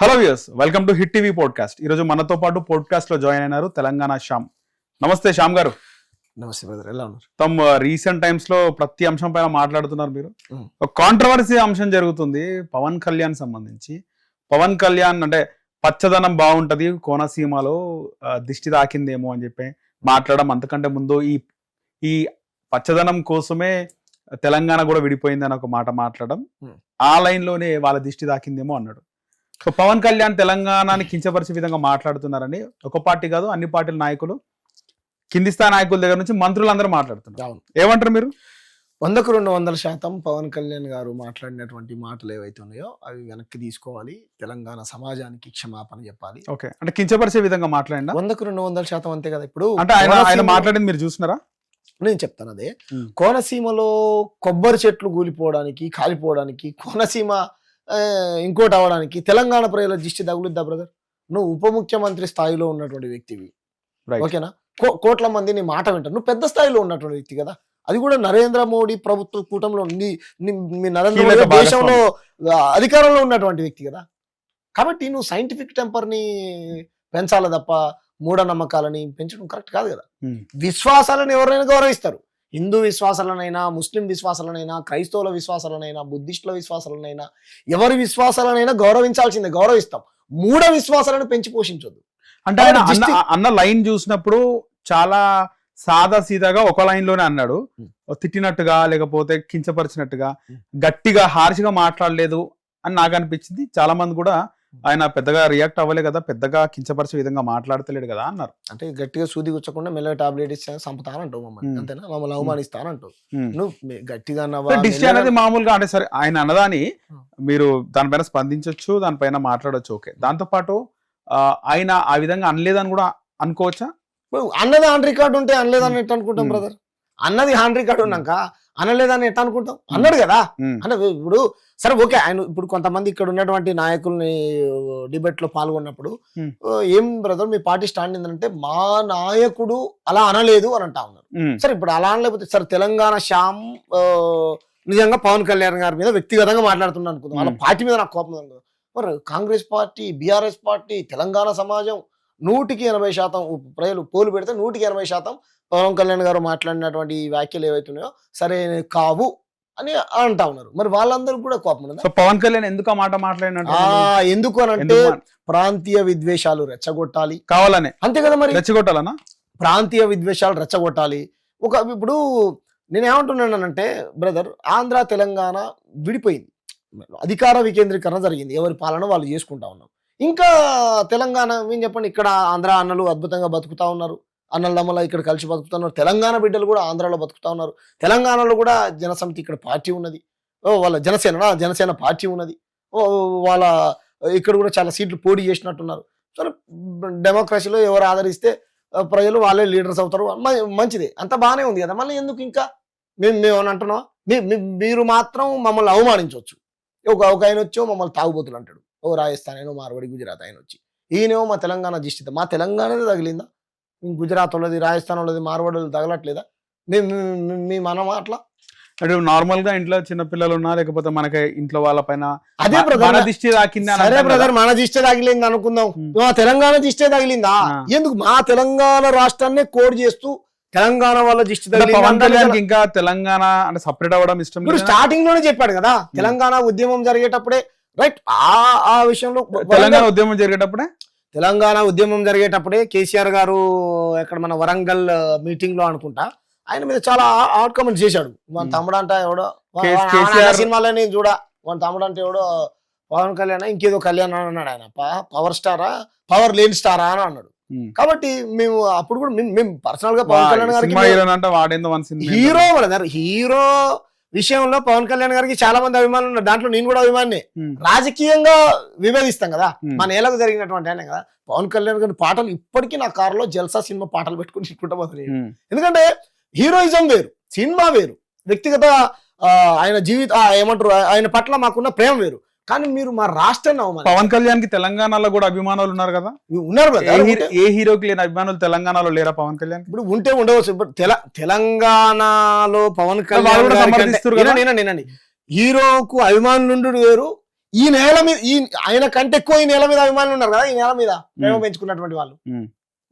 Hello views welcome to Hit TV podcast. ఈరోజు మనతో పాటు పాడ్కాస్ట్లో జాయిన్ అయినారు తెలంగాణ శ్యామ్. నమస్తే శ్యామ్ గారు. నమస్తే బ్రదర్ ఎలా ఉన్నారు? తమ రీసెంట్ టైమ్స్లో ప్రతి అంశం పైన మాట్లాడుతున్నారు మీరు. ఒక కాంట్రవర్సీ అంశం జరుగుతుంది పవన్ కళ్యాణ్ సంబంధించి. పవన్ కళ్యాణ్ అంటే పచ్చదనం బాగుంటది కోనసీమలో దిష్టి తాకిందేమో అని చెప్పి మాట్లాడడం అంతకంటే ముందు ఈ ఈ పచ్చదనం కోసమే తెలంగాణ కూడా విడిపోయింది అని ఒక మాట మాట్లాడడం. ఆ లైన్లోనే వాళ్ళ దిష్టి తాకిందేమో అన్నాడు. సో పవన్ కళ్యాణ్ తెలంగాణని కించపరిచే విధంగా మాట్లాడుతున్నారని ఒక పార్టీ కాదు అన్ని పార్టీల నాయకులు కింది స్థాయి నాయకుల దగ్గర నుంచి మంత్రులందరూ మాట్లాడుతున్నారు. అవును. ఏమంటారు మీరు? వందకు రెండు వందల శాతం పవన్ కళ్యాణ్ గారు మాట్లాడినటువంటి మాటలు ఏవైతే ఉన్నాయో అవి వెనక్కి తీసుకోవాలి. తెలంగాణ సమాజానికి క్షమాపణ చెప్పాలి. ఓకే. అంటే కించపరిచే విధంగా మాట్లాడినా వందకు రెండు వందల శాతం అంతే కదా ఇప్పుడు? అంటే ఆయన ఆయన మాట్లాడింది మీరు చూసినారా నేను చెప్తాను అదే. కోనసీమలో కొబ్బరి చెట్లు కూలిపోవడానికి కాలిపోవడానికి కోనసీమ ఇంకోటి అవడానికి తెలంగాణ ప్రజల దిష్టి తగులుద్దా బ్రదర్ నువ్వు ఉప ముఖ్యమంత్రి స్థాయిలో ఉన్నటువంటి వ్యక్తివి. ఓకేనా? కోట్ల మంది నీ మాట వింటారు. నువ్వు పెద్ద స్థాయిలో ఉన్నటువంటి వ్యక్తి కదా. అది కూడా నరేంద్ర మోడీ ప్రభుత్వ కూటంలో నీ మీ నరేంద్ర మోడీ దేశంలో అధికారంలో ఉన్నటువంటి వ్యక్తి కదా. కాబట్టి నువ్వు సైంటిఫిక్ టెంపర్ని పెంచాలి తప్ప మూఢనమ్మకాలని పెంచడం కరెక్ట్ కాదు కదా. ఉమ్. విశ్వాసాలను ఎవరైనా గౌరవిస్తారు. హిందూ విశ్వాసాలనైనా ముస్లిం విశ్వాసాలనైనా క్రైస్తవుల విశ్వాసాలనైనా బుద్ధిస్టుల విశ్వాసాలనైనా ఎవరి విశ్వాసాలనైనా గౌరవించాల్సిందే గౌరవిస్తాం మూఢ విశ్వాసాలను పెంచి పోషించొద్దు అంటే ఆయన అన్న అన్న లైన్ చూసినప్పుడు చాలా సాదా సీదాగా ఒక లైన్లోనే అన్నాడు. తిట్టినట్టుగా లేకపోతే కించపరిచినట్టుగా. గట్టిగా హార్ష్గా మాట్లాడలేదు అని నాకు అనిపించింది చాలా మంది కూడా ఆయన పెద్దగా రియాక్ట్ అవ్వలే కదా పెద్దగా కించపరిచే విధంగా మాట్లాడతలేడు కదా అన్నారు. అంటే గట్టిగా సూది గుచ్చకుండా మెల్లగా టాబ్లెట్ ఇస్తే చంపుతానంటావు మమ్మల్ని. అంతేనా? మమ్మల్ని అవమానిస్తానంటావు. నువ్వు గట్టిగా మెల్లగా- అనేది మామూలుగా అంటే సరే ఆయన అన్నదాని. మీరు దానిపైన స్పందించవచ్చు దానిపైన మాట్లాడొచ్చు ఓకే. దాంతో పాటు ఆ, ఆయన ఆ విధంగా అనలేదని కూడా అనుకోవచ్చా? అన్నది ఆన్ రికార్డ్ ఉంటే అనలేదని అనుకుంటాం. బ్రదర్ అన్నది ఆన్ రికార్డ్ ఉన్నాక అనలేదని ఎట్ట అనుకుంటాం అన్నాడు కదా? అంటే ఇప్పుడు సరే ఓకే ఆయన ఇప్పుడు కొంతమంది ఇక్కడ ఉన్నటువంటి నాయకుల్ని డిబేట్లో పాల్గొన్నప్పుడు Hmm. "ఓ, ఏం బ్రదర్ మీ పార్టీ స్టాండ్ ఏంటంటే మా నాయకుడు అలా అనలేదు అని అంటా ఉన్నారు. సరే ఇప్పుడు అలా అనలేకపోతే సరే తెలంగాణ శ్యామ్ నిజంగా పవన్ కళ్యాణ్ గారి మీద వ్యక్తిగతంగా మాట్లాడుతున్నాను అనుకుందాం. వాళ్ళ. పార్టీ మీద నాకు కోపం ఉంది. మరి Congress party BRS party Telangana సమాజం నూటికి ఎనభై శాతం ప్రజలు పోలు పెడితే నూటికి ఎనభై శాతం పవన్ కళ్యాణ్ గారు మాట్లాడినటువంటి ఈ వ్యాఖ్యలు ఏవైతున్నాయో సరే కావు అని అంటా ఉన్నారు. మరి వాళ్ళందరూ కూడా కోపం సో పవన్ కళ్యాణ్ ఎందుకు ఆ మాట మాట్లాడినట్టు ఎందుకు అని అంటే ప్రాంతీయ విద్వేషాలు రెచ్చగొట్టాలి. కావాలనే. అంతే కదా మరి? రెచ్చగొట్టాలనా? ప్రాంతీయ విద్వేషాలు రెచ్చగొట్టాలి. ఒక ఇప్పుడు నేను ఏమంటున్నానంటే బ్రదర్ ఆంధ్ర తెలంగాణ విడిపోయింది. అధికార వికేంద్రీకరణ జరిగింది. ఎవరి పాలన వాళ్ళు చేసుకుంటా ఉన్నాం ఇంకా తెలంగాణ ఏం చెప్పండి ఇక్కడ ఆంధ్ర అన్నలు అద్భుతంగా బతుకుతా ఉన్నారు. అన్నలమ్మల ఇక్కడ కలిసి బతుకుతున్నారు. తెలంగాణ బిడ్డలు కూడా ఆంధ్రాలో బతుకుతా ఉన్నారు. తెలంగాణలో కూడా జనసమితి ఇక్కడ పార్టీ ఉన్నది. ఓ వాళ్ళ జనసేన జనసేన పార్టీ ఉన్నది. ఓ వాళ్ళ ఇక్కడ కూడా చాలా సీట్లు పోటీ చేసినట్టున్నారు. సరే డెమోక్రసీలో ఎవరు ఆదరిస్తే ప్రజలు వాళ్ళే లీడర్స్ అవుతారు. మ- మంచిది. అంత బాగానే ఉంది కదా. మళ్ళీ ఎందుకు ఇంకా? మేము మేము అని అంటున్నాం మీ- మీరు మాత్రం మమ్మల్ని అవమానించవచ్చు. ఒక ఒక ఆయన వచ్చో మమ్మల్ని తాగుబోతులు అంటాడు. ఓ రాజస్థాన్ అయినో మార్వాడి గుజరాత్ ఆయన వచ్చి. ఈయనేమో మా తెలంగాణ దిష్టిత. మా తెలంగాణనే తగిలిందా? గుజరాత్ వాళ్ళది రాజస్థాన్ వాళ్ళది మార్వాడి తగలట్లేదా మీ మనం అట్లా అంటే నార్మల్గా ఇంట్లో చిన్న పిల్లలు ఉన్నా లేకపోతే మనకి ఇంట్లో వాళ్ళ పైన అదే మన బ్రదర్ దిష్టి తాకింది కదా. బ్రదర్ మన దిష్టే తగిలింది అనుకుందాం. మా తెలంగాణ దిష్టే తగిలిందా. ఎందుకు మా తెలంగాణ రాష్ట్రాన్నే కోడ్ చేస్తూ తెలంగాణ వాళ్ళ దిష్టి పవన్ కళ్యాణ్. ఇంకా తెలంగాణ అంటే సపరేట్ అవ్వడం ఇష్టం ఇప్పుడు? స్టార్టింగ్లోనే చెప్పాడు కదా తెలంగాణ ఉద్యమం జరిగేటప్పుడే రైట్ ఆ ఆ విషయంలో తెలంగాణ ఉద్యమం జరిగేటప్పుడే తెలంగాణ ఉద్యమం జరిగేటప్పుడే కేసీఆర్ గారు ఎక్కడ మన వరంగల్ మీటింగ్లో అనుకుంటా ఆయన మీద చాలా అవుట్ కామెంట్స్ చేశాడు. మన. తమ్ముడు అంట ఎవడో సినిమాలో నేను చూడ మన తమ్ముడు అంటే ఎవడో పవన్ కళ్యాణ్ ఇంకేదో కళ్యాణ్ అని అన్నాడు ఆయన. పవర్ స్టారా పవర్ లేని స్టారా అని అన్నాడు. కాబట్టి మేము అప్పుడు కూడా మేము- పర్సనల్గా పవన్ కళ్యాణ్ గారికి హీరో హీరో విషయంలో పవన్ కళ్యాణ్ గారికి చాలా మంది అభిమానులు ఉన్నారు. దాంట్లో నేను కూడా అభిమాని. రాజకీయంగా విభేదిస్తాం కదా. మన ఏళ్ళకు జరిగినటువంటి ఆయన కదా. పవన్ కళ్యాణ్ గారి పాటలు ఇప్పటికీ నా కారులో జల్సా సినిమా పాటలు పెట్టుకుని ఇట్టుకుంటా పోతున్నాయి. ఎందుకంటే హీరోయిజం వేరు సినిమా వేరు. వ్యక్తిగత ఆయన జీవిత ఏమంటారు ఆయన పట్ల మాకున్న ప్రేమ వేరు. కానీ మీరు మా రాష్ట్రాన్ని అవమానం పవన్ కళ్యాణ్కి తెలంగాణలో కూడా అభిమానులు ఉన్నారు కదా ఉన్నారు. హీరో- ఏ హీరోకి లేని అభిమానులు తెలంగాణలో లేరా పవన్ కళ్యాణ్ ఇప్పుడు ఉంటే ఉండవచ్చు ఇప్పుడు తెల తెలంగాణలో పవన్ కళ్యాణ్ కదా? హీరోకు అభిమానులు వేరు ఈ నేల మీద ఈ ఆయన కంటే ఎక్కువ ఈ నేల మీద అభిమానులు ఉన్నారు కదా ఈ నేల మీద ప్రేమ ఉమ్. పెంచుకున్నటువంటి వాళ్ళు.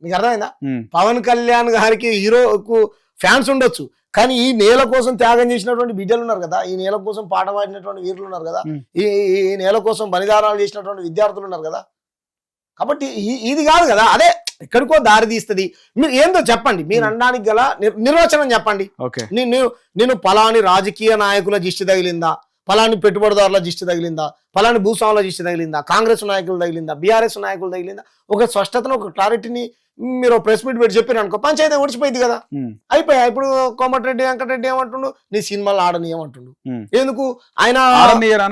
మీకు అర్థమైందా పవన్ కళ్యాణ్ గారికి హీరోకు ఫ్యాన్స్ ఉండొచ్చు. కానీ ఈ నేల కోసం త్యాగం చేసినటువంటి బిడ్డలు ఉన్నారు కదా ఈ నేల కోసం పాట పాడినటువంటి వీరులు ఉన్నారు కదా. ఈ ఈ- నేల కోసం బలిదానాలు చేసినటువంటి విద్యార్థులు ఉన్నారు కదా. కాబట్టి ఇది కాదు కదా అదే ఎక్కడికో దారి తీస్తుంది. మీరు ఏందో చెప్పండి మీరు. అనడానికి గల నిర్- నిర్వచనం చెప్పండి. నేను నేను పలాని రాజకీయ నాయకుల దిష్టి తగిలిందా పలాని పెట్టుబడిదారుల దిష్టి తగిలిందా పలాని భూస్వాముల దిష్టి తగిలిందా కాంగ్రెస్ నాయకులు తగిలిందా బీఆర్ఎస్ నాయకులు తగిలిందా ఒక స్పష్టతను ఒక క్లారిటీని మీరు ప్రెస్ మీట్ పెట్టి చెప్పారు అనుకో పంచాయతీ ఓడిచిపోయింది కదా. అయిపోయా? ఇప్పుడు కోమటిరెడ్డి వెంకటరెడ్డి ఏమంటుండు? నీ సినిమాలు ఆడని ఏమంటుండు. ఎందుకు? ఆయన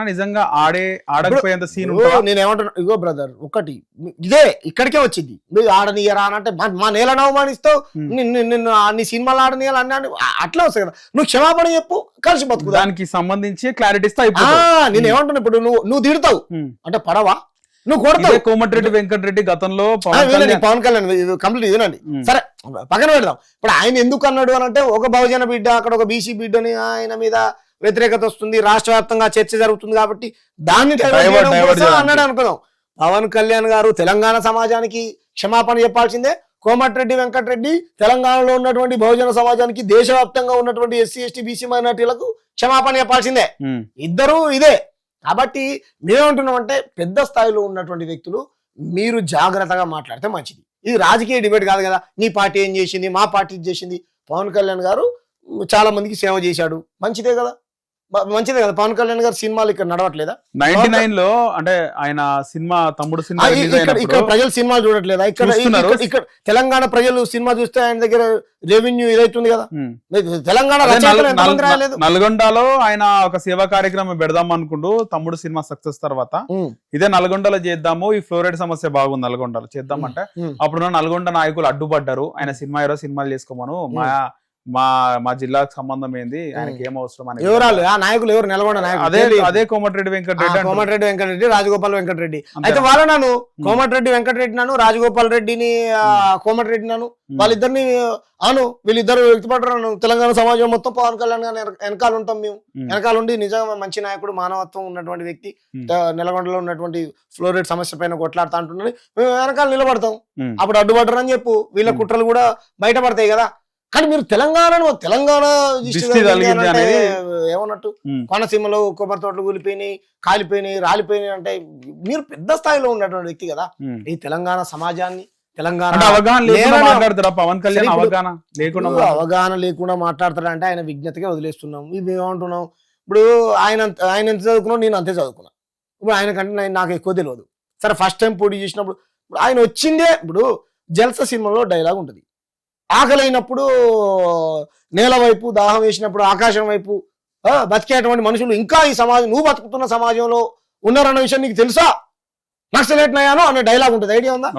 నిజంగా ఆడే ఆడకపోయేంత సీన్ నేను ఏమంటున్నా ఇగో బ్రదర్ ఒకటి ఇదే ఇక్కడికే వచ్చింది. మీరు ఆడనీయరా అని అంటే మా- నేలను అవమానిస్తావు. నిన్ను నీ సినిమాలు ఆడనీయాలి అన్నా అట్లా వస్తాయి కదా. నువ్వు క్షమాపణ చెప్పు కలిసి బతుకుదా. దానికి సంబంధించి క్లారిటీ ఇస్తే నేను ఏమంటున్నా ఇప్పుడు నువ్వు నువ్వు తిడతావు. అంటే పడవా? నువ్వు కొడతావు. కోమటిరెడ్డి వెంకటరెడ్డి గతంలో పవన్ కళ్యాణ్. కంప్లీట్ ఉమ్, సరే పక్కన పెడదాం. ఇప్పుడు ఆయన ఎందుకు అన్నాడు అని అంటే ఒక బహుజన బిడ్డ అక్కడ ఒక బీసీ బిడ్డని ఆయన మీద వ్యతిరేకత వస్తుంది రాష్ట్ర వ్యాప్తంగా చర్చ జరుగుతుంది కాబట్టి దాన్ని. అన్నాడు అనుకుందాం. పవన్ కళ్యాణ్ గారు తెలంగాణ సమాజానికి క్షమాపణ చెప్పాల్సిందే. కోమటిరెడ్డి వెంకటరెడ్డి తెలంగాణలో ఉన్నటువంటి బహుజన సమాజానికి దేశవ్యాప్తంగా ఉన్నటువంటి ఎస్సీ ఎస్టీ బీసీ మైనార్టీలకు క్షమాపణ చెప్పాల్సిందే. ఇద్దరు ఇదే. కాబట్టి మేమేమంటున్నాం అంటే పెద్ద స్థాయిలో ఉన్నటువంటి వ్యక్తులు మీరు జాగ్రత్తగా మాట్లాడితే మంచిది. ఇది రాజకీయ డిబేట్ కాదు కదా. నీ పార్టీ ఏం చేసింది? మా పార్టీ చేసింది. పవన్ కళ్యాణ్ గారు చాలా మందికి సేవ చేశాడు. మంచిదే కదా. మంచిదే కదా. పవన్ కళ్యాణ్ గారు సినిమాలు ఇక్కడ నడవట్లేదా? నైన్టీ నైన్లో అంటే ఆయన సినిమా తమ్ముడు సినిమా ఇక్కడ ప్రజలు సినిమాలు చూడట్లేదా? ఇక్కడ. ఇక్కడ- తెలంగాణ ప్రజలు సినిమా చూస్తే ఆయన దగ్గర రెవెన్యూ ఇదైతుంది కదా. తెలంగాణ నల్గొండలో ఆయన ఒక సేవా కార్యక్రమం పెడదాం అనుకుంటూ తమ్ముడు సినిమా సక్సెస్ తర్వాత ఇదే నల్గొండలో చేద్దాము ఈ ఫ్లోరైడ్ సమస్య బాగుంది నల్గొండలో. చేద్దామంటే ఉమ్. అప్పుడున్న నల్గొండ నాయకులు అడ్డుపడ్డారు. ఆయన సినిమా హీరో సినిమాలు చేసుకోమను మా మా మా జిల్లాకు సంబంధం ఏంది? ఆయనకి ఏం అవసరం అని ఎవరాలు ఆ నాయకులు ఎవరు? నెలకొండ నాయకులు. అదే. అదే కోమటిరెడ్డి వెంకటరెడ్డి అంటున్నారు. కోమటిరెడ్డి వెంకటరెడ్డి రాజగోపాల్ వెంకటరెడ్డి. అయితే వాళ్ళ నన్ను కోమటిరెడ్డి వెంకటరెడ్డి నన్ను రాజగోపాల్ రెడ్డిని కోమటిరెడ్డి నన్ను. వాళ్ళిద్దరిని అవును వీళ్ళిద్దరు వ్యక్తిపడ్డారు తెలంగాణ సమాజం మొత్తం పవన్ కళ్యాణ్ గారి వెనక- వెనకాల ఉంటాం మేము. వెనకాల ఉండి నిజంగా మంచి నాయకుడు మానవత్వం ఉన్నటువంటి వ్యక్తి. నెలకొండలో ఉన్నటువంటి ఫ్లోరైడ్ సమస్య పైన కొట్లాడుతా అంటున్నది మేము వెనకాల నిలబడతాం. అప్పుడు అడ్డుపడ్డారు అని చెప్పు. వీళ్ళ. కుట్రలు కూడా బయటపడతాయి కదా. కానీ మీరు తెలంగాణను తెలంగాణ అంటే ఏమన్నట్టు. కోనసీమలో కొబ్బరి తోటలు కూలిపోయినాయి కాలిపోయినాయి రాలిపోయినాయి అంటే మీరు పెద్ద స్థాయిలో ఉన్నటువంటి వ్యక్తి కదా. ఈ తెలంగాణ సమాజాన్ని తెలంగాణ అంటే అవగాహన లేకుండా లేకుండా మాట్లాడతాడంటే ఆయన విజ్ఞతగా వదిలేస్తున్నాం. ఇది ఏమంటున్నాం ఇప్పుడు ఆయన ఆయన ఎంత చదువుకున్నావు నేను అంతే చదువుకున్నా. ఇప్పుడు ఆయన కంటే నాకు ఎక్కువ తెలియదు. సరే ఫస్ట్ టైం పోటీ చేసినప్పుడు ఆయన వచ్చిందే ఇప్పుడు జల్స సినిమాలో డైలాగ్ ఉంటుంది. ఆకలైనప్పుడు నేల వైపు దాహం వేసినప్పుడు ఆకాశం వైపు బతికేటువంటి మనుషులు ఇంకా ఈ సమాజం నువ్వు బతుకుతున్న సమాజంలో ఉన్నారన్న విషయం నీకు తెలుసా? నక్సలేట్ నయాను అనే డైలాగ్ ఉంటుంది. ఐడియా ఉందా?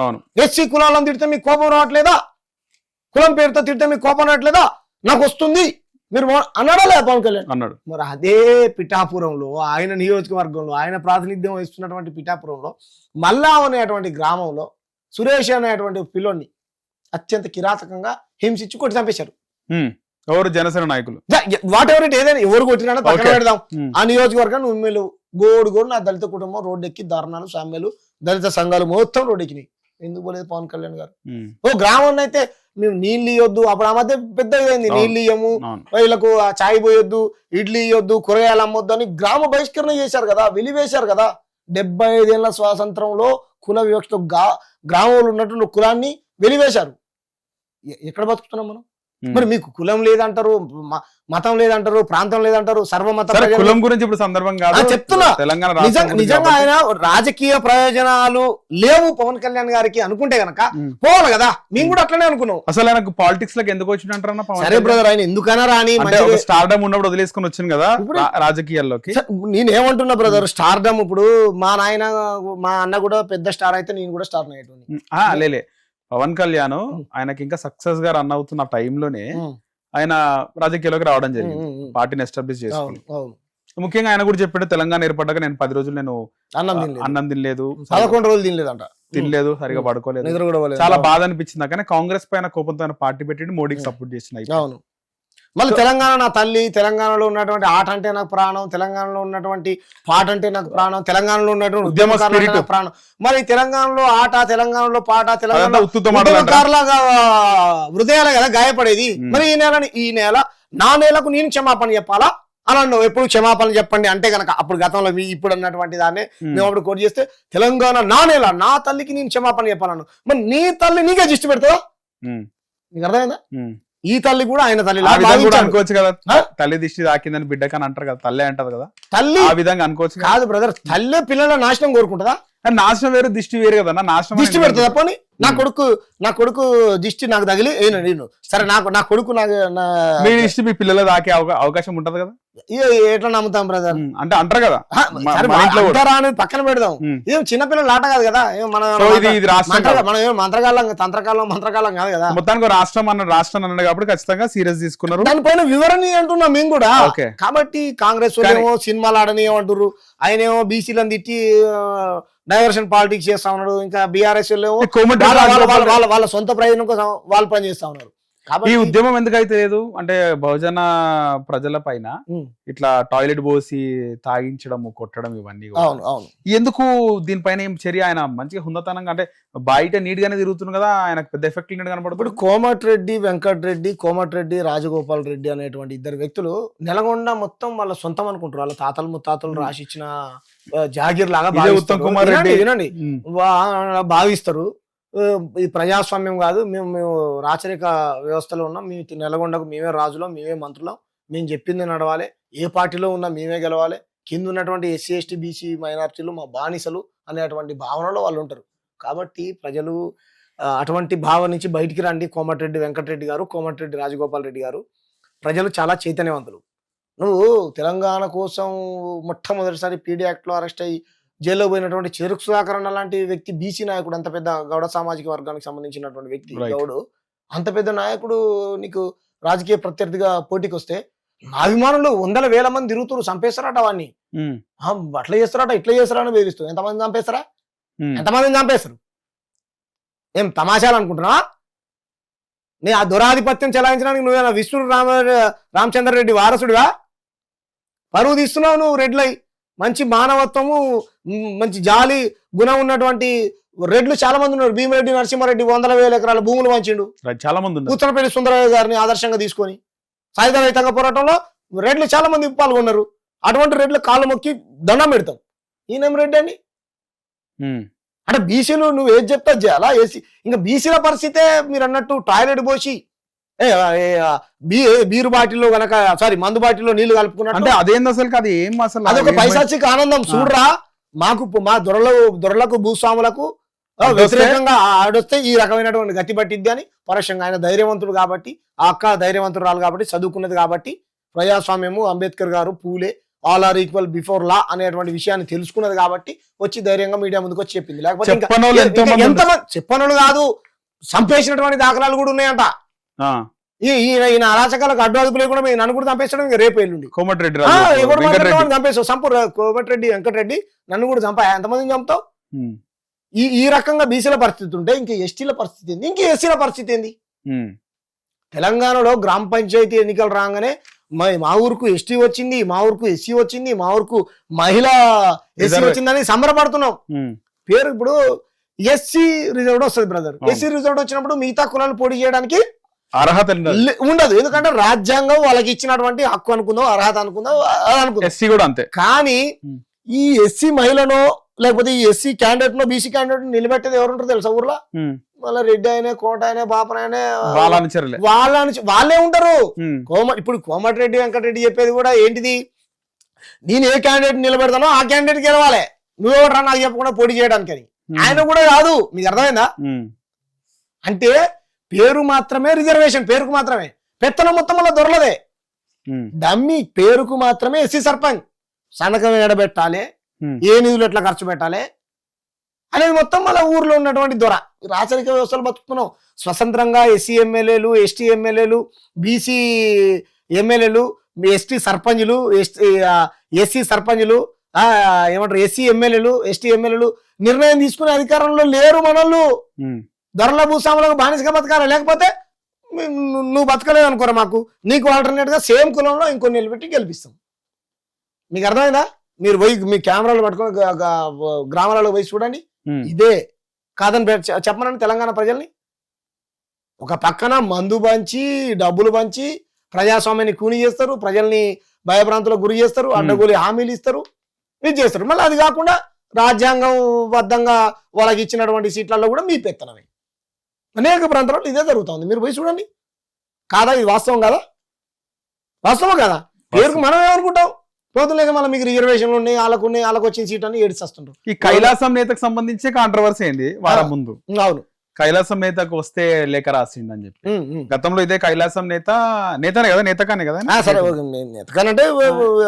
ఎస్సీ కులాలను తిడితే మీకు కోపం రావట్లేదా? కులం పేరుతో తిడితే మీకు కోపం రావట్లేదా? నాకు వస్తుంది. మీరు అన్నాడా లేదా పవన్ కళ్యాణ్? అన్నాడు. మరి అదే పిఠాపురంలో ఆయన నియోజకవర్గంలో ఆయన ప్రాతినిధ్యం వహిస్తున్నటువంటి పిఠాపురంలో మల్లా అనేటువంటి గ్రామంలో సురేష్ అనేటువంటి పిల్లోని అత్యంత కిరాతకంగా హింసించి కొట్టి చంపేశారు. ఎవరు? జనసేన నాయకులు. వాట్ ఎవర్ ఇట్ ఏదైనా ఎవరు కొట్టినా పక్కన. పెడదాం. ఆ నియోజకవర్గం ఉమ్మెలు గోడు గోడు నా దళిత కుటుంబం రోడ్డు ఎక్కి ధర్నాలు సామ్యాలు దళిత సంఘాలు మొత్తం రోడ్డు ఎక్కినాయి ఎందుకు పోలేదు పవన్ కళ్యాణ్ గారు. ఓ గ్రామం అయితే మేము నీళ్ళు ఇవ్వద్దు అప్పుడు ఆ మధ్య పెద్ద ఇదైంది. నీళ్ళు ఇయ్యము. వీళ్ళకు ఆ చాయ్ పోయొద్దు ఇడ్లీ ఇవ్వద్దు కూరగాయలు అమ్మొద్దు అని గ్రామ బహిష్కరణ చేశారు కదా వెలివేశారు కదా. డెబ్బై ఐదేళ్ళ స్వాతంత్రంలో కుల వివక్షతో గ్రామంలో ఉన్నటువంటి కులాన్ని వెలివేశారు. ఎక్కడ బతుకుతున్నాం మనం. మరి మీకు కులం లేదంటారు మతం లేదంటారు ప్రాంతం లేదంటారు సర్వమత కులం గురించి ఇప్పుడు సందర్భం కాదు. చెప్తున్నా. తెలంగాణ నిజంగా. ఆయన రాజకీయ ప్రయోజనాలు లేవు పవన్ కళ్యాణ్ గారికి అనుకుంటే గనక. పోవాలి కదా? మేము కూడా అట్లనే అనుకున్నాం. అసలు ఆయనకు పాలిటిక్స్లోకి ఎందుకు పవన్ సరే? బ్రదర్ ఆయన ఎందుకైనా రాని స్టార్డమ్ ఉన్నప్పుడు వదిలేసుకొని వచ్చింది కదా రాజకీయాల్లోకి? స- నేను ఏమంటున్నా బ్రదర్ స్టార్డమ్ ఇప్పుడు మా నాయన మా అన్న కూడా పెద్ద స్టార్ అయితే నేను కూడా స్టార్ ఆ, లేలే పవన్ కళ్యాణ్ ఆయనకి ఇంకా సక్సెస్గా రన్ అవుతున్న టైంలోనే ఆయన రాజకీయాల్లోకి రావడం జరిగింది. పార్టీని ఎస్టాబ్లిష్ చేసుకుని. ముఖ్యంగా ఆయన కూడా చెప్పాడు తెలంగాణ ఏర్పడ్డాక నేను పది రోజులు నేను అన్నం తినలేదు. అన్నం తినలేదు. పదకొండు రోజులు తినలేదంట. తినలేదు సరిగా పడుకోలేదు. చాలా బాధ అనిపించింది. కానీ కాంగ్రెస్ పైన కోపంతో పార్టీ పెట్టి మోడీకి సపోర్ట్ చేసిన మళ్ళీ తెలంగాణ నా తల్లి తెలంగాణలో ఉన్నటువంటి ఆట అంటే నాకు ప్రాణం తెలంగాణలో ఉన్నటువంటి పాట అంటే నాకు ప్రాణం తెలంగాణలో ఉన్నటువంటి ఉద్యమ ఉద్యమకారులు అంటే spirit. నాకు ప్రాణం. మరి తెలంగాణలో ఆట తెలంగాణలో పాట తెలంగాణ ఉద్యమకారులాగా హృదయాలే కదా గాయపడేది. మరి ఈ నెల ఈ నెల నా నేలకు నేను క్షమాపణ చెప్పాలా? అని అన్నావు. ఎప్పుడు క్షమాపణ చెప్పండి అంటే గనక అప్పుడు గతంలో మీ ఇప్పుడు అన్నటువంటి దాన్ని మేము అప్పుడు కోట్ చేస్తే తెలంగాణ నా నేల నా తల్లికి నేను క్షమాపణ చెప్పాలను మరి నీ తల్లి నీకే దిష్టి పెడతావా? నీకు అర్థమైందా. ఈ తల్లి కూడా ఆయన తల్లి. అనుకోవచ్చు కదా? తల్లి దిష్టి తాకిందని బిడ్డకని అంటారు కదా తల్లి అంటది కదా తల్లి ఆ విధంగా అనుకోవచ్చు కదా. బ్రదర్ తల్లే పిల్లల నాశనం కోరుకుంటుందా నాశనం వేరు దిష్టి వేరు కదా నాశనం దిష్టి పెడుతుందా? పోనీ నా. కొడుకు నా కొడుకు దిష్టి నాకు తగిలి నేను. సరే నాకు నా కొడుకు నాకు మీ దిష్టి మీ పిల్లలు అవకా- అవకాశం ఉంటది కదా? ఎట్లా నమ్ముతాం బ్రదర్ అంటే అంటారు కదా. అనేది పక్కన పెడదాం. ఏం చిన్నపిల్లలు ఆట కాదు కదా? మన సో ఇది ఇది రాష్ట్రం మంత్రగా కాదు. మనం ఏం మంత్రగాళ్ళం తంత్రకాలం మంత్రకాలం కాదు కదా? మొత్తానికి రాష్ట్రం అన్న రాష్ట్రం అన్నాడు కాబట్టి ఖచ్చితంగా సీరియస్ తీసుకున్నారు. దానిపైన వివరణ అంటున్నాం మేము కూడా. కాబట్టి కాంగ్రెస్ ఏమో సినిమాలు ఆడని ఏమంటారు ఆయన ఏమో బీసీలను తిట్టి డైవర్షన్ పాలిటిక్స్ చేస్తా ఉన్నాడు ఇంకా బీఆర్ఎస్ వాళ్ళ వాళ్ళ సొంత ప్రయోజనం కోసం వాళ్ళు పని చేస్తా ఉన్నారు. ఈ ఉద్యమం ఎందుకైతే లేదు? అంటే బహుజన ప్రజల పైన. ఇట్లా టాయిలెట్ పోసి తాగించడము కొట్టడం ఇవన్నీ. అవును అవును. ఎందుకు దీనిపైన ఏం చర్య? ఆయన మంచిగా హుందతనంగా అంటే బయట నీట్ గానే తిరుగుతుంది కదా ఆయనకు పెద్ద ఎఫెక్ట్ ఇప్పుడు కనపడదు కోమటిరెడ్డి వెంకటరెడ్డి కోమటిరెడ్డి రాజగోపాల్ రెడ్డి అనేటువంటి ఇద్దరు వ్యక్తులు నెలగొండ మొత్తం వాళ్ళ సొంతం అనుకుంటారు. వాళ్ళ తాతలు ముత్తాతలు రాసి ఇచ్చిన ఆ, జాగీర్ లాగా ఇదే. ఉత్తమ్ కుమార్ రెడ్డి. వినండి. భావిస్తారు. ఈ ప్రజాస్వామ్యం కాదు. మేము మేము రాచరిక వ్యవస్థలో ఉన్నాం. మేము నెలగొండకు మేమే రాజులం మేమే మంత్రులం. మేము చెప్పింది నడవాలి. ఏ పార్టీలో ఉన్నా మేమే గెలవాలి. కింద ఉన్నటువంటి ఎస్సీ ఎస్టీ బీసీ మైనార్టీలు మా బానిసలు అనేటువంటి భావనలో వాళ్ళు ఉంటారు. కాబట్టి ప్రజలు అటువంటి భావన నుంచి బయటికి రండి. కోమటిరెడ్డి వెంకటరెడ్డి గారు కోమటిరెడ్డి రాజగోపాల్ రెడ్డి గారు. ప్రజలు చాలా చైతన్యవంతులు. నువ్వు తెలంగాణ కోసం మొట్టమొదటిసారి పీడీ యాక్ట్లో అరెస్ట్ అయ్యి జైల్లో పోయినటువంటి చెరుకు సుధాకరణ లాంటి వ్యక్తి బీసీ నాయకుడు అంత పెద్ద గౌడ సామాజిక వర్గానికి సంబంధించినటువంటి వ్యక్తి. గౌడు. అంత పెద్ద నాయకుడు నీకు రాజకీయ ప్రత్యర్థిగా పోటీకి వస్తే నా అభిమానులు వందల వేల మంది తిరుగుతున్నారు చంపేస్తారట వాడిని ఆ, అట్లా చేస్తారట ఇట్లా చేస్తారని బెదిరిస్తూ. ఎంతమంది చంపేస్తారా? ఉమ్. ఎంతమందిని చంపేస్తారు? ఏం తమాషాలు అనుకుంటున్నావా? నీ ఆ దురాధిపత్యం చెలాయించడానికి నువ్వేనా విష్ణు రామ రామచంద్ర రెడ్డి వారసుడివా? పరువు తీస్తున్నావు నువ్వు రెడ్లై మంచి మానవత్వము మంచి జాలి గుణం ఉన్నటువంటి రెడ్లు చాలా మంది ఉన్నారు. భీమరెడ్డి నరసింహారెడ్డి వందల వేల ఎకరాల భూములు పంచిండు. రైట్, చాలా మంది ఉన్నారు. కూతురపల్లి సుందరయ్య గారిని ఆదర్శంగా తీసుకొని సాయుధ రైతాంగ పోరాటంలో రెడ్లు చాలా మంది పాల్గొన్నారు. అటువంటి రెడ్లు కాళ్ళు మొక్కి దండం పెడతాం. ఈయనేం రెడ్డి ఉమ్, అంటే బీసీలు నువ్వు ఏది చెప్తా చేయాలా? ఏసీ ఇంకా బీసీల పరిస్థితే మీరు అన్నట్టు టాయిలెట్ పోసి బీరు బాటిల్లో గనక సారీ మందు బాటిల్లో నీళ్ళు కలుపుకున్నట్టు అంటే అదేంది అసలు అది ఏం అసలు అదొక ఏం పైశాచిక ఆనందం చూడరా? మాకు మా దొరల దొరలకు భూస్వాములకు? వ్యతిరేకంగా ఆడొస్తే ఈ రకమైనటువంటి గతి పట్టిద్ది అని పరోక్షంగా ఆయన ధైర్యవంతుడు కాబట్టి ఆ అక్క ధైర్యవంతురాలు కాబట్టి చదువుకున్నది కాబట్టి ప్రజాస్వామ్యము అంబేద్కర్ గారు Phule all are equal before law అనేటువంటి విషయాన్ని తెలుసుకున్నది కాబట్టి వచ్చి ధైర్యంగా మీడియా ముందుకు వచ్చి చెప్పింది. లేకపోతే చెప్పనోళ్ళు కాదు చంపేసినటువంటి దాఖలాలు కూడా ఉన్నాయంట. ఈయన ఈయన అరాచకాలకు అడ్డు లేకుండా మేము నన్ను కూడా చంపేసడం ఇంకా రేపు ఎల్లుండి. కోమటిరెడ్డి చంపేస్తావు సంపు కోమటిరెడ్డి వెంకటరెడ్డి నన్ను కూడా చంపా. ఎంతమందిని చంపుతావు? ఈ ఈ రకంగా బీసీల పరిస్థితి ఉంటే ఇంకా ఎస్టీల పరిస్థితి ఏంది? ఇంకా ఎస్సీల పరిస్థితి ఏంది? తెలంగాణలో గ్రామ పంచాయతీ ఎన్నికలు రాగానే మా ఊరుకు ఎస్టీ వచ్చింది మా ఊరుకు ఎస్సీ వచ్చింది మా ఊరుకు మహిళ ఎస్సీ వచ్చిందని సంబరపడుతున్నాం. పేరు ఇప్పుడు ఎస్సీ రిజర్వ్డ్ వస్తుంది బ్రదర్. ఎస్సీ రిజర్వ్డ్ వచ్చినప్పుడు మిగతా కులాలు పోటీ చేయడానికి అర్హత లే- ఉండదు. ఎందుకంటే రాజ్యాంగం వాళ్ళకి ఇచ్చినటువంటి హక్కు అనుకుందాం అర్హత అనుకుందాం అనుకుందాం. ఎస్సీ కూడా అంతే. కానీ. ఈ ఎస్సీ మహిళనో లేకపోతే ఈ ఎస్సీ క్యాండిడేట్ నో బీసీ క్యాండిడేట్ నిలబెట్టేది ఎవరుంటారు తెలుసా ఊర్లో? మళ్ళీ రెడ్డి అయినా కోట అయినా బాపన అయినా వాళ్ళ అనుచరులే. వాళ్ళ ఉంటారు కోమ ఇప్పుడు కోమటిరెడ్డి వెంకటరెడ్డి చెప్పేది కూడా ఏంటిది? నేను ఏ క్యాండిడేట్ నిలబెడతానో ఆ క్యాండిడేట్ గెలవాలి. నువ్వెవడరా నాకు చెప్పకుండా పోటీ చేయడానికి ఆయన కూడా కాదు. మీకు అర్థమైందా? అంటే పేరు మాత్రమే రిజర్వేషన్ పేరుకు మాత్రమే. పెత్తనం మొత్తం వల్ల దొరలదే డమ్మి పేరుకు మాత్రమే ఎస్సీ సర్పంచ్. సంతకం ఎడబెట్టాలి. ఏ నిధులు ఎట్లా ఖర్చు పెట్టాలి అనేది మొత్తం మళ్ళీ ఊర్లో ఉన్నటువంటి దొర. రాచరిక వ్యవస్థలు బతుకుతున్నాం స్వతంత్రంగా ఎస్సీ ఎమ్మెల్యేలు ఎస్టీ ఎమ్మెల్యేలు బీసీ ఎమ్మెల్యేలు ఎస్టీ సర్పంచులు ఎస్టీ ఎస్సీ సర్పంచులు ఏమంటారు ఎస్సీ ఎమ్మెల్యేలు ఎస్టీ ఎమ్మెల్యేలు నిర్ణయం తీసుకునే అధికారంలో లేరు మనోళ్ళు దొరల భూస్వాములకు బానిసగా బతకాలి? లేకపోతే నువ్వు బతకలేదు అనుకోరా మాకు. నీకు ఆల్టర్నేట్గా సేమ్ కులంలో ఇంకొన్ని నిలబెట్టి గెలిపిస్తాం. మీకు అర్థమైందా? మీరు పోయి మీ కెమెరాలు పట్టుకొని గ్రామాలలో పోయి చూడండి. ఇదే కాదని చెప్పమనండి తెలంగాణ ప్రజల్ని. ఒక పక్కన మందు పంచి డబ్బులు పంచి ప్రజాస్వామ్యాన్ని కూని చేస్తారు ప్రజల్ని భయభ్రాంతులకు గురి చేస్తారు అడ్డగోలి హామీలు ఇస్తారు ఇది చేస్తారు. మళ్ళీ అది కాకుండా రాజ్యాంగం బద్ధంగా వాళ్ళకి ఇచ్చినటువంటి సీట్లలో కూడా మీ పెత్తనమే. అనేక ప్రాంతాల్లో ఇదే జరుగుతుంది. మీరు పోయి చూడండి. కాదా? ఇది వాస్తవం కాదా? వాస్తవం కదా? పేరుకు మనం ఏమనుకుంటాం? పోతులేక మళ్ళీ మీకు రిజర్వేషన్లు ఉన్నాయి వాళ్ళకు ఉన్నాయి వాళ్ళకు వచ్చిన సీట్ అని ఏడిచేస్తుంటారు. ఈ కైలాసం నేతకు సంబంధించి కాంట్రవర్సీ అయింది వారం. ముందు. అవును. కైలాసం నేతకు వస్తే లేఖ రాసిండు అని చెప్పి. గతంలో ఇదే కైలాసం నేత నేతనే కదా? నేతకానే కదా? సరే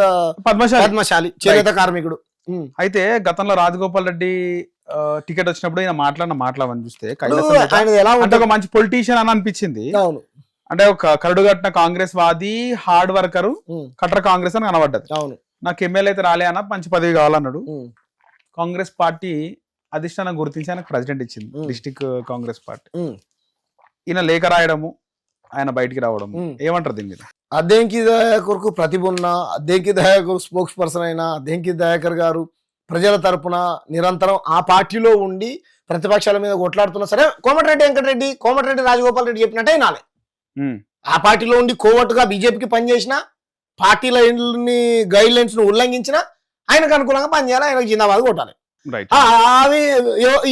ఆ, పద్మశాలి. పద్మశాలి. చేనేత కార్మికుడు. అయితే గతంలో రాజగోపాల్ రెడ్డి టికెట్ వచ్చినప్పుడు ఈయన మాట్లాడిన మాట్లాడమని చూస్తే ఎలా అంటే ఒక మంచి పొలిటీషియన్ అని అనిపించింది. అవును. అంటే ఒక కరడుగట్టిన కాంగ్రెస్ వాది హార్డ్ వర్కర్ కట్టర్ కాంగ్రెస్ అని కనబడ్డది. అవును. నాకు ఎమ్మెల్యే అయితే రాలే అన్న మంచి పదవి కావాలన్నాడు. కాంగ్రెస్ పార్టీ అధిష్టానం గుర్తించి ఆయనకు ప్రెసిడెంట్ ఇచ్చింది. District Congress party. ఈయన లేఖ రాయడము ఆయన బయటికి రావడం. ఏమంటారు దీని మీద? అద్దెంకి దయాకర్కు ప్రతిభ ఉన్న అద్దెంకి దయాకర్ స్పోక్స్ పర్సన్ అయిన అద్దెంకి దయాకర్ గారు ప్రజల తరపున నిరంతరం ఆ పార్టీలో ఉండి ప్రతిపక్షాల మీద కొట్లాడుతున్నా సరే కోమటిరెడ్డి వెంకటరెడ్డి కోమటిరెడ్డి రాజగోపాల్ రెడ్డి చెప్పినట్టే వినాలి. ఆ పార్టీలో ఉండి కోవట్టుగా బీజేపీకి పనిచేసిన పార్టీ లైన్ని గైడ్ లైన్స్ను ఉల్లంఘించిన ఆయనకు అనుకూలంగా పనిచేయాలి ఆయనకు జిందాబాద్ కొట్టాలి. అవి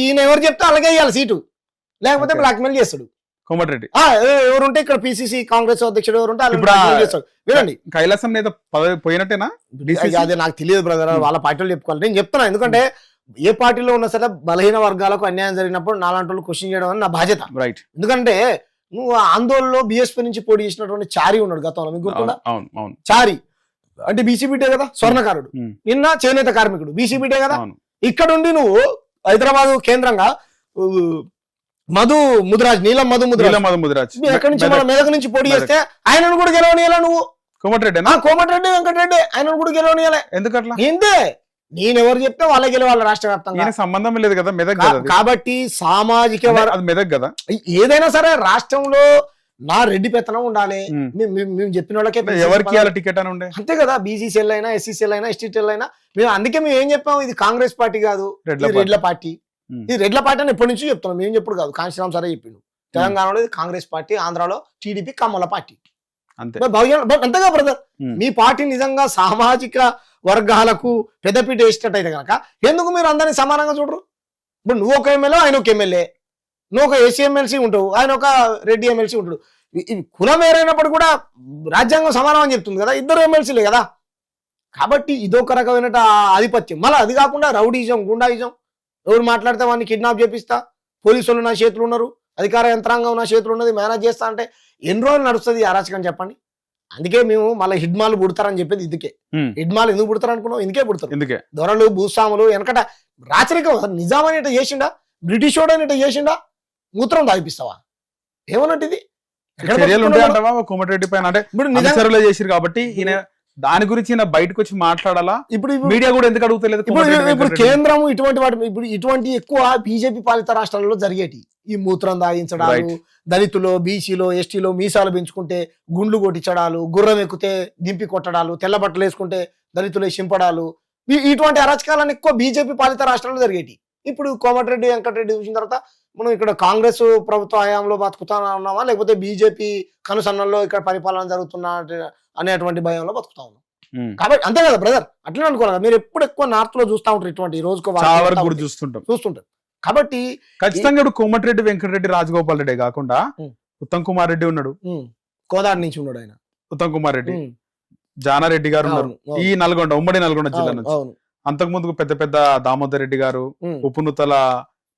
ఈయన ఎవరు చెప్తే అలాగే ఇవ్వాలి సీటు. లేకపోతే Okay. బ్లాక్ మెయిల్ చేస్తాడు. కోమటిరెడ్డి ఎవరుంటే ఇక్కడ పిసిసి కాంగ్రెస్ అధ్యక్షుడు ఎవరుంటే వినండి. కైలాసం నేత పదవి పోయినట్టేనా? అది- నాకు తెలియదు బ్రదర్ Hmm. వాళ్ళ పార్టీలు చెప్పుకోవాలి. నేను చెప్తున్నా ఎందుకంటే ఏ పార్టీలో ఉన్నా సరే బలహీన వర్గాలకు అన్యాయం జరిగినప్పుడు నాలాంటి వాళ్ళు క్వశ్చన్ చేయడం అని నా బాధ్యత. రైట్ ఎందుకంటే నువ్వు ఆందోళనలో బీఎస్పీ నుంచి పోటీ చేసినటువంటి చారి ఉన్నాడు గతంలో మీకు గుర్తుందా? చారి. అంటే బీసీబీటే కదా? స్వర్ణకారుడు. Hmm. నిన్న చేనేత కార్మికుడు. బీసీబీటే కదా? అవును. ఇక్కడ ఉండి నువ్వు హైదరాబాద్ కేంద్రంగా మధు ముదిరాజ్ నీలం మధు ముదిరాజ్. నీలమధు ముదిరాజ్. ఎక్కడి నుంచి మన మెదక్ నుంచి పోటీ చేస్తే ఆయనను కూడా గెలవనీయాల నువ్వు? కోమటిరెడ్డి కోమటిరెడ్డి వెంకటరెడ్డి ఆయనను కూడా గెలవనీయాలే ఎందుకట్లా? ఇంతే. నేనెవరు చెప్తే వాళ్ళే గెలవాలి రాష్ట్ర వ్యాప్తంగా. సంబంధం లేదు కదా మెదక్. కాబట్టి సామాజిక మెదక్ కదా? ఏదైనా సరే రాష్ట్రంలో నా రెడ్డి పెత్తనం ఉండాలి. మేము- చెప్పిన వాళ్ళకే ఎవరికి టికెట్ అని ఉండే? అంతే కదా బీసీసీఎల్ అయినా ఎస్సీసీఎల్ అయినా ఎస్టీసీఎల్ అయినా. మేము అందుకే మేము ఏం చెప్పాము ఇది కాంగ్రెస్ పార్టీ కాదు రెడ్ల పార్టీ. ఇది రెడ్ల పార్టీ అని ఎప్పటి నుంచి చెప్తున్నాం. మేము చెప్పుడు కాదు. కాంశీరామ్ సరే చెప్పిండు. తెలంగాణలో ఇది కాంగ్రెస్ పార్టీ ఆంధ్రాలో టీడీపీ కమ్మల పార్టీ. అంతే. అంతేగా బ్రదర్. మీ పార్టీ నిజంగా సామాజిక వర్గాలకు పెద్దపీట వేసినట్టయితే కనుక ఎందుకు మీరు అందరినీ సమానంగా చూడరు? ఇప్పుడు నువ్వు ఒక ఎమ్మెల్యే ఆయన ఒక ఎమ్మెల్యే. నువ్వు ఒక ఎస్సీ ఎమ్మెల్సీ ఉంటావు. ఆయన ఒక రెడ్డి ఎమ్మెల్సీ ఉంటాడు. కులం వేరైనప్పుడు కూడా రాజ్యాంగం సమానం అని చెప్తుంది కదా. ఇద్దరు ఎమ్మెల్సీలే కదా. కాబట్టి ఇదొక రకమైన ఆధిపత్యం. మళ్ళీ అది కాకుండా రౌడీజం గుండాయిజం ఎవరు మాట్లాడితే వాడిని కిడ్నాప్ చేపిస్తా? పోలీసులు నా చేతులు ఉన్నారు. అధికార యంత్రాంగం నా చేతులు ఉన్నది మేనేజ్ చేస్తా అంటే ఎన్ని రోజులు నడుస్తుంది అరాచకం చెప్పండి? అందుకే మేము మళ్ళీ హిడ్మాలు పుడతారని చెప్పేది ఇదికే. హిడ్మాలు ఎందుకు పుడతారు అనుకున్నాం ఇందుకే పుడతారు. ఎందుకే దొరలు భూస్వాములు వెనకట రాచరికం నిజాం అని ఇట్లా చేసిండా? బ్రిటిష్ వాడు అని ఇట్లా చేసిండా? మూత్రం తాగిపిస్తావా ఏమన్నట్టు ఇది? చర్యలు ఉంటాయి బతుకుతున్నావు? అంటావా? కోమటిరెడ్డి పైన అంటే చేసిరు కాబట్టి ఈయన దాని గురించి బయటకు వచ్చి మాట్లాడాలా? ఇప్పుడు మీడియా కూడా ఎందుకు అడుగుతలేదు? ఇప్పుడు ఇప్పుడు? కేంద్రం ఇటువంటి వాటి ఇప్పుడు ఇటువంటి ఎక్కువ బీజేపీ పాలిత రాష్ట్రాలలో జరిగేటి. ఈ మూత్రం దాగించడాలు. దళితులు బీసీలో ఎస్టీలో మీసాలు పెంచుకుంటే గుండ్లు కొట్టించడాలు గుర్రం ఎక్కితే దింపి కొట్టడాలు తెల్ల బట్టలు వేసుకుంటే దళితులు చింపడాలు. ఇటువంటి అరాచకాలను ఎక్కువ బీజేపీ పాలిత రాష్ట్రాల్లో జరిగేటి. ఇప్పుడు కోమటిరెడ్డి వెంకటరెడ్డి చూసిన తర్వాత మనం ఇక్కడ కాంగ్రెస్ ప్రభుత్వ హయాంలో బతుకుతా ఉన్నామా? లేకపోతే బీజేపీ కనుసన్నల్లో ఇక్కడ పరిపాలన జరుగుతున్న అనేటువంటి భయంలో బతుకుతా ఉన్నాం. కాబట్టి అంతే కదా బ్రదర్ అట్లనే అనుకోవాలి మీరు ఎప్పుడు ఎక్కువ నార్త్లో చూస్తూ ఉంటారు ఇటువంటి ఈ రోజుకో వార్తలు చాలా వస్తా వరకు కూడా ఉంటాయి. చూస్తుంటాం. చూస్తుంటారు. కాబట్టి ఖచ్చితంగా ఇప్పుడు కోమటిరెడ్డి వెంకటరెడ్డి రాజగోపాల్ రెడ్డి కాకుండా. ఉత్తమ్ కుమార్ రెడ్డి ఉన్నాడు. కోదాడి నుంచి ఉన్నాడు ఆయన. ఉత్తమ్ కుమార్ రెడ్డి జానారెడ్డి గారు ఉన్నారు. ఈ నల్గొండ ఉమ్మడి నల్గొండ జిల్లా నుంచి. అంతకు ముందు పెద్ద పెద్ద దామోదర్ రెడ్డి గారు ఉప్పునుతల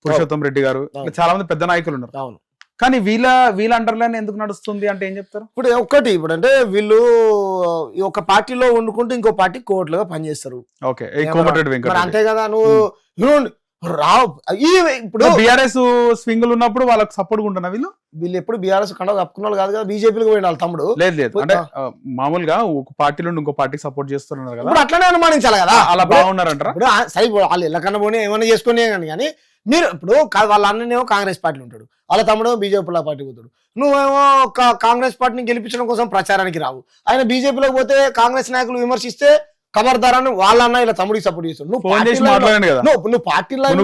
పురుషోత్తం రెడ్డి గారు. చాలా మంది పెద్ద నాయకులు ఉన్నారు అవును. కానీ వీళ్ళ వీళ్ళ అండర్లైన్ ఎందుకు నడుస్తుంది అంటే ఏం చెప్తారు? ఇప్పుడు ఒక్కటి ఇప్పుడు అంటే వీళ్ళు ఈ ఒక పార్టీలో వండుకుంటూ ఇంకో పార్టీ కోట్లుగా పనిచేస్తారు. ఓకే అంతే కదా నువ్వు రావు. ఈ ఇప్పుడు బీఆర్ఎస్ స్వింగులు ఉన్నప్పుడు వాళ్ళకి సపోర్ట్ ఉంటున్నా వీళ్ళు? వీళ్ళు ఎప్పుడు బీఆర్ఎస్ కండ కప్పుకున్న వాళ్ళు కాదు కదా బీజేపీకి పోయిన వాళ్ళ తమ్ముడు. లేదు లేదు. అంటే మామూలుగా ఒక పార్టీ నుండి ఇంకో పార్టీకి సపోర్ట్ చేస్తున్నారు కదా. అట్లనే అనుమానించాలి కదా. అలా బాగున్నారంటారా? సరే వాళ్ళు ఎల్లకన్నా పోనీ ఏమైనా చేసుకునే కానీ కానీ మీరు ఇప్పుడు వాళ్ళ అన్ననేమో కాంగ్రెస్ పార్టీలో ఉంటాడు. వాళ్ళ తమ్ముడు బీజేపీలో పార్టీ పోతాడు. నువ్వేమో కాంగ్రెస్ పార్టీని గెలిపించడం కోసం ప్రచారానికి రావు. ఆయన బీజేపీలోకి పోతే కాంగ్రెస్ నాయకులు విమర్శిస్తే ఖబర్దారాన్ని వాళ్ళ అన్న ఇలా తమ్ముడికి సపోర్ట్ చేస్తాడు. నువ్వు పార్టీ నువ్వు నువ్వు పార్టీ లైన్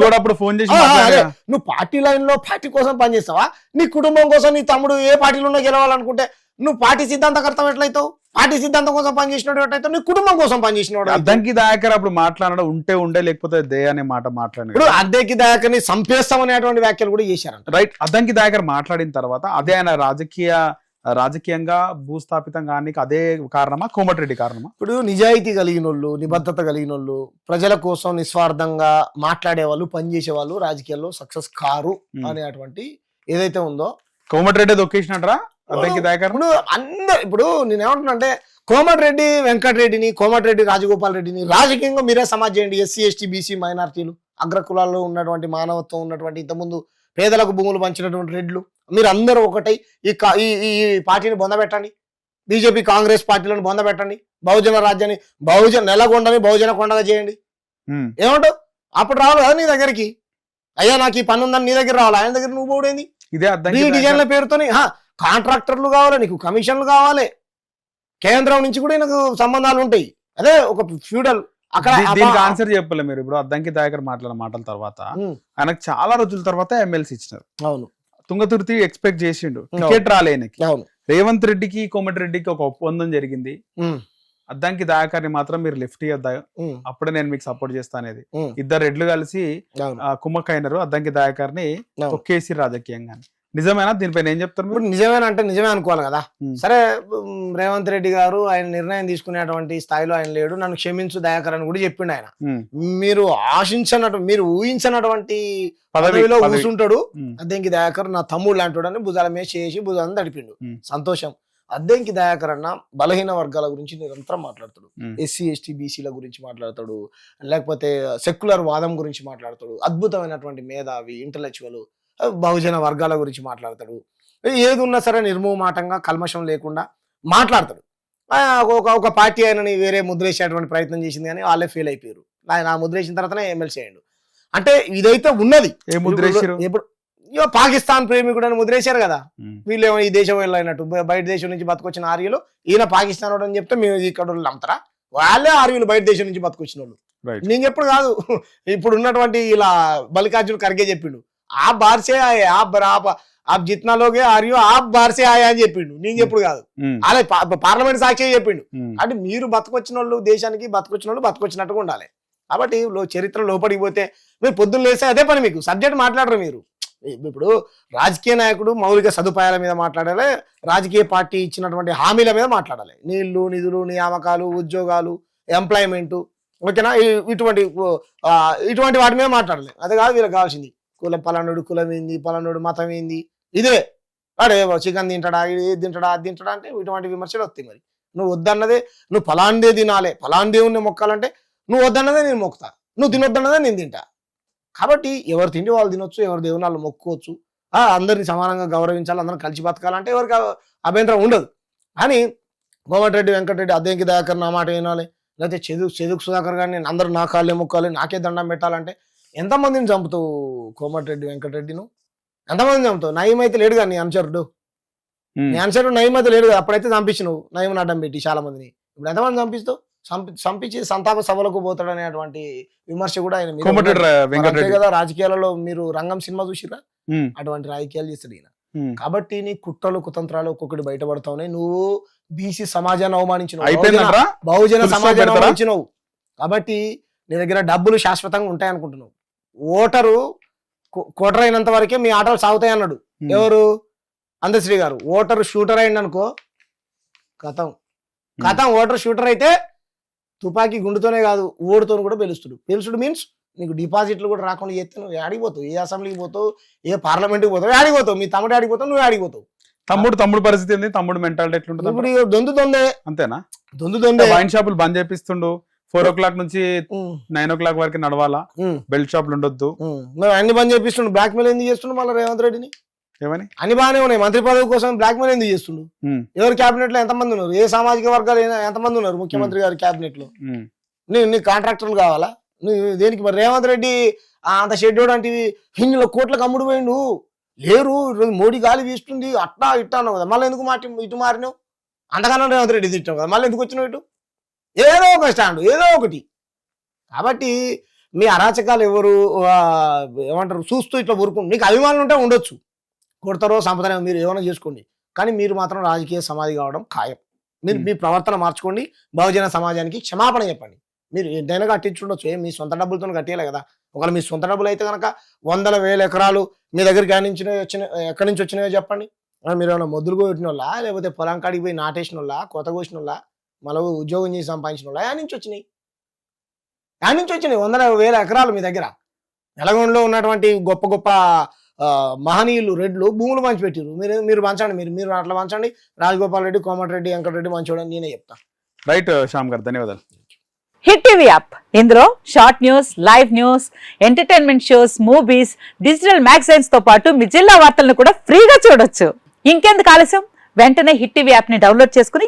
నువ్వు పార్టీ లైన్లో పార్టీ కోసం పనిచేస్తావా? నీ కుటుంబం కోసం నీ తమ్ముడు ఏ పార్టీలో ఉన్నా గెలవాలనుకుంటే నువ్వు పార్టీ సిద్ధాంతకర్తం ఎట్లయితావు? పార్టీ సిద్ధాంతం కోసం పనిచేసినట్టు నీ కుటుంబం కోసం పనిచేసినవాడు. అద్దంకి దాయకర్ అప్పుడు మాట్లాడడం ఉంటే ఉండే లేకపోతే దే అనే మాట మాట్లాడిన ఇప్పుడు అద్దెకి దాకని సంపేస్తామనేటువంటి వ్యాఖ్యలు కూడా చేశారంట రైట్ అద్దంకి దాయకర్ మాట్లాడిన తర్వాత అదే ఆయన రాజకీయ రాజకీయంగా భూస్థాపితం కానీ అదే కారణమా కోమటిరెడ్డి కారణమా ఇప్పుడు నిజాయితీ కలిగిన వాళ్ళు నిబద్ధత కలిగిన వాళ్ళు ప్రజల కోసం నిస్వార్థంగా మాట్లాడే వాళ్ళు పనిచేసే వాళ్ళు రాజకీయాల్లో సక్సెస్ కారు ఉమ్. అనేటువంటి ఏదైతే ఉందో కోమటిరెడ్డి దొక్కేసినట్రా అద్దంకి దాయకర్ ఇప్పుడు అందరు ఇప్పుడు నేను ఏమంటున్నా అంటే కోమటిరెడ్డి వెంకటరెడ్డిని కోమటిరెడ్డి రాజగోపాల్ రెడ్డిని రాజకీయంగా మీరే సమాజ్ చేయండి. ఎస్సీ ఎస్టీ బీసీ మైనార్టీలు అగ్రకులాల్లో ఉన్నటువంటి మానవత్వం ఉన్నటువంటి ఇంతకుముందు పేదలకు భూములు పంచినటువంటి రెడ్లు మీరు అందరూ ఒకటై ఈ ఈ ఈ ఈ పార్టీని బొందబెట్టండి బీజేపీ కాంగ్రెస్ పార్టీలను బొందబెట్టండి బహుజన రాజ్యాన్ని బహుజన నెలకొండని బహుజన కొండగా చేయండి. ఏమంటావు? అప్పుడు రావాలి కదా నీ దగ్గరికి? అయ్యా నాకు ఈ పని ఉందని నీ దగ్గర రావాలి? ఆయన దగ్గర నువ్వు పోడేంది ఇదే ఈ అద్దంకి డిజైన్ల పేరుతోని హా, కాంట్రాక్టర్లు కావాలి నీకు కమిషన్లు కావాలి. కేంద్రం నుంచి కూడా నీకు సంబంధాలు ఉంటాయి. అదే ఒక ఫ్యూడల్ అక్కడ దీనికి ఆన్సర్ చెప్పలే మీరు. ఇప్పుడు అద్దంకి దాయకర్ మాట్లాడిన మాటల తర్వాత ఆయనకు చాలా రోజుల తర్వాత ఎమ్మెల్సీ ఇచ్చినారు. అవును. తుంగతుర్తి ఎక్స్పెక్ట్ చేసిండు. టికెట్ రాలేనికి అవును. రేవంత్ రెడ్డికి కోమటిరెడ్డికి ఒక ఒప్పందం జరిగింది. అద్దంకి దాయకర్ని మాత్రం మీరు లిఫ్ట్ ఉమ్, అప్పుడే నేను మీకు సపోర్ట్ చేస్తా అనేది. ఇద్దరు రెడ్లు కలిసి కుమ్మక్కైనరు. అద్దంకి దాయకర్ని. తొక్కేసి రాజకీయంగా నిజమేనా దీనిపైన ఏం చెప్తారు ఇప్పుడు నిజమేనంటే నిజమే అనుకోవాలి కదా. సరే రేవంత్ రెడ్డి గారు ఆయన నిర్ణయం తీసుకునేటువంటి స్థాయిలో ఆయన లేడు నన్ను క్షమించు దయాకర్ అని కూడా చెప్పిండు ఆయన. మీరు ఆశించినట్టు మీరు ఊహించినటువంటి పదవి పదవిలో పదవి. కూర్చుంటాడు ఉమ్. అద్దెంకి దయాకర్ నా తమ్ముడు లాంటి అని భుజాల మీద చేసి భుజాన్ని తడిపిండు. సంతోషం అద్దెంకి దయాకర్ అన్న బలహీన వర్గాల గురించి నిరంతరం మాట్లాడతాడు. ఎస్సీ ఎస్టీ బీసీల గురించి మాట్లాడతాడు లేకపోతే సెక్యులర్ వాదం గురించి మాట్లాడతాడు అద్భుతమైనటువంటి మేధావి ఇంటలెక్చువల్ బహుజన వర్గాల గురించి మాట్లాడతాడు. ఏది ఉన్నా సరే నిర్మూమాటంగా కల్మషం లేకుండా మాట్లాడతాడు. ఒక ఒక పార్టీ ఆయనని వేరే ముద్రేసేటువంటి ప్రయత్నం చేసింది కానీ వాళ్ళే ఫెయిల్ అయిపోయారు. ఆయన ముద్రేసిన తర్వాతనే ఎమ్మెల్సీ అయ్యాడు. అంటే ఇదైతే ఉన్నది. ఇప్పుడు ఇగో పాకిస్తాన్ ప్రేమికుడు అని ముద్రేశారు కదా. వీళ్ళు ఏమో ఈ దేశం వెళ్ళినట్టు బయట దేశం నుంచి బతుకొచ్చిన ఆర్యులు ఈయన పాకిస్తాన్ వాడు అని చెప్తే మేము ఇక్కడ నమ్ముతారా? వాళ్ళే ఆర్యులు బయట దేశం నుంచి బతుకొచ్చిన వాళ్ళు నేను చెప్పుడు కాదు. ఇప్పుడు ఉన్నటువంటి ఇలా మల్లికార్జున ఖర్గే చెప్పిండు. ఆ బార్సే ఆయే ఆ బర- ఆ జిత్నాలోగే ఆర్యు ఆ బార్సే ఆయా అని చెప్పిండు. నేను చెప్పుడు కాదు. అలా పార్లమెంట్ సాక్షి చెప్పిండు. అంటే మీరు బతుకొచ్చిన వాళ్ళు దేశానికి బతుకొచ్చిన వాళ్ళు బతుకొచ్చినట్టుగా ఉండాలి. కాబట్టి చరిత్ర లోపలికి పోతే మీరు పొద్దున్న లేస్తే అదే పని మీకు. సబ్జెక్ట్ మాట్లాడరు మీరు. ఇప్పుడు రాజకీయ నాయకుడు మౌలిక సదుపాయాల మీద మాట్లాడాలి రాజకీయ పార్టీ ఇచ్చినటువంటి హామీల మీద మాట్లాడాలి. నీళ్ళు నిధులు నియామకాలు ఉద్యోగాలు ఎంప్లాయ్మెంట్ ఓకేనా? ఇటువంటి ఇటువంటి వాటి మీద మాట్లాడాలి. అది కాదు వీళ్ళకి కావాల్సింది. కులం పలానుడు కులం ఏంది పలానుడు మతం ఏంది? ఇదే. వాడే చికెన్ తింటాడా ఇది ఏది తింటాడా అది తింటాడా అంటే ఇటువంటి విమర్శలు వస్తాయి మరి. నువ్వు వద్దన్నదే నువ్వు పలాండే తినాలే ఫలాన్ దేవుణ్ణి మొక్కాలంటే నువ్వు వద్దన్నదే నేను మొక్కుతా నువ్వు తినొద్దన్నదే నేను తింటా. కాబట్టి ఎవరు తిండి వాళ్ళు తినొచ్చు ఎవరు దేవుని వాళ్ళు మొక్కుకోవచ్చు. ఆ, అందరిని సమానంగా గౌరవించాలి అందరం కలిసి బతకాలంటే ఎవరికి అభ్యంతరం ఉండదు. కానీ కోమటిరెడ్డి వెంకటరెడ్డి అద్దెంకి దయాకర్ నా మాట వినాలి. లేకపోతే చెదుకు చెదుకు సుధాకర్ గారిని నేను అందరూ నా కాళ్ళే మొక్కాలి నాకే దండం పెట్టాలంటే ఎంతమందిని చంపుతావు కోమటిరెడ్డి వెంకటరెడ్డిను? ఎంతమందిని చంపుతావు? నయం అయితే లేడు కానీ అనుచరుడు. నీ అనుచరుడు నయం అయితే లేడు కదా అప్పుడైతే చంపించినావు నయం అడ్డం పెట్టి చాలా మందిని ఇప్పుడు ఎంతమంది చంపిస్తావు? చంపి చంపించి సంతాప సభలకు పోతాడు అనేటువంటి విమర్శ కూడా ఆయన అంతే వెంకటరెడ్డి. కదా రాజకీయాలలో మీరు రంగం సినిమా చూసిరా. అటువంటి రాజకీయాలు చేస్తాడు ఈయన. కాబట్టి నీ కుట్రలు కుతంత్రాలు ఒక్కొక్కటి బయటపడతా ఉన్నాయి నువ్వు బీసీ సమాజాన్ని అవమానించినావు. బహుజన- సమాజాన్ని? అవమానించినావు. కాబట్టి నీ దగ్గర డబ్బులు శాశ్వతంగా ఉంటాయి అనుకుంటున్నావు ఓటరు కోటర్ అయినంత వరకే మీ ఆటలు సాగుతాయి అన్నాడు. ఎవరు? అందశ్రీ గారు. ఓటర్ షూటర్ అయింది అనుకో కథం కథం ఓటర్ షూటర్ అయితే తుపాకీ గుండుతోనే కాదు ఓడుతో కూడా పెలుస్తుడు. పెలుస్తుడు మీన్స్ నీకు డిపాజిట్లు కూడా రాకుండా చేస్తే నువ్వు ఆడిపోతావు ఏ అసెంబ్లీకి పోతావు? ఏ పార్లమెంట్కి పోతావు? ఆడిపోతావు మీ తమ్ముడు ఆడిపోతావు నువ్వు ఆడిపోతావు తమ్ముడు తమ్ముడు పరిస్థితి ఏంది? తమ్ముడు మెంటాలిటీ ఎట్లుంటుంది? ఇప్పుడు దొందు దొందే. అంతేనా? దొందు దొందే. వైన్ షాపులు బంద్ చేపిస్తుండు. ఫోర్ ఓ క్లాక్ నుంచి నైన్ ఓ క్లాక్ వరకు నడవాలా? బెల్ట్ షాపులు ఉండొద్దు. ఉమ్. మరి అన్ని బంద్ చేపిస్తుండు. బ్లాక్ మెయిల్ ఎందుకు చేస్తుండు మళ్ళీ రేవంత్ రెడ్డిని? ఏమని? అన్ని బాగానే ఉన్నాయి. మంత్రి పదవి కోసం బ్లాక్ మెయిల్ ఎందుకు చేస్తుండు. ఎవరు క్యాబినెట్లో ఎంతమంది ఉన్నారు? ఏ సామాజిక వర్గాలు ఎంతమంది ఉన్నారు ముఖ్యమంత్రి గారి క్యాబినెట్లో. నీ నీ కాంట్రాక్టర్లు కావాలా? నువ్వు దేనికి మరి రేవంత్ రెడ్డి అంత షెడ్యూల్ అంటే హిందులో కోట్లకు అమ్ముడు పోయిండు? లేరు. ఈరోజు మోడీ గాలి వీస్తుంది. అట్టా ఇట్టా అన్నావు కదా. మళ్ళీ ఎందుకు మాట ఇటు మారినావు? అంతకన్నా రేవంత్ రెడ్డి తిట్టావు కదా. మళ్ళీ ఎందుకు వచ్చినావు ఇటు? ఏదో ఒక స్టాండ్ ఏదో ఒకటి. కాబట్టి మీ అరాచకాలు ఎవరు ఏమంటారు చూస్తూ ఇట్లా ఊరుకుంటు నీకు అభిమానులు ఉంటే ఉండొచ్చు. కొడతారో సంపదన మీరు ఏమైనా చేసుకోండి. కానీ మీరు మాత్రం రాజకీయ సమాధి కావడం ఖాయం. మీరు. మీ ప్రవర్తన మార్చుకోండి బహుజన సమాజానికి క్షమాపణ చెప్పండి. మీరు ఎంతైనా కట్టించుండొచ్చు ఏం మీ సొంత డబ్బులతో కట్టేయాలి కదా. ఒకవేళ మీ సొంత డబ్బులు అయితే కనుక వందల వేల ఎకరాలు మీ దగ్గరికి ఎక్కడి నుంచి వచ్చిన ఎక్కడి నుంచి వచ్చినాయో చెప్పండి. మీరు ఏమైనా మొద్దులు కొట్టిన వాళ్ళ లేకపోతే పొలం కాడికి పోయి నాటేసిన వాళ్ళ కొత్త కోసిన వాళ్ళ మళ్ళీ ఉద్యోగం చేసి సంపాదించిన వాళ్ళ. ఆ నుంచి వచ్చినాయి? ఆ నుంచి వచ్చినాయి? వందల వేల ఎకరాలు మీ దగ్గర. నల్గొండలో ఉన్నటువంటి గొప్ప గొప్ప మహనీయులు రెడ్లు భూములు పంచిపెట్టారు మీరు మీరు పంచండి మీరు మీరు అట్లా పంచండి. రాజగోపాల్ రెడ్డి కోమటిరెడ్డి వెంకటరెడ్డి మంచోడని నేనే చెప్తా. రైట్ శ్యామ్ గారు ధన్యవాదాలు. Hit TV app. ఇందులో short news live news entertainment shows movies digital మ్యాగజైన్స్తో పాటు మీ జిల్లా వార్తలను కూడా ఫ్రీగా చూడొచ్చు. ఇంకెందుకు ఆలస్యం? వెంటనే హిట్ టీవీ యాప్ని డౌన్లోడ్ చేసుకుని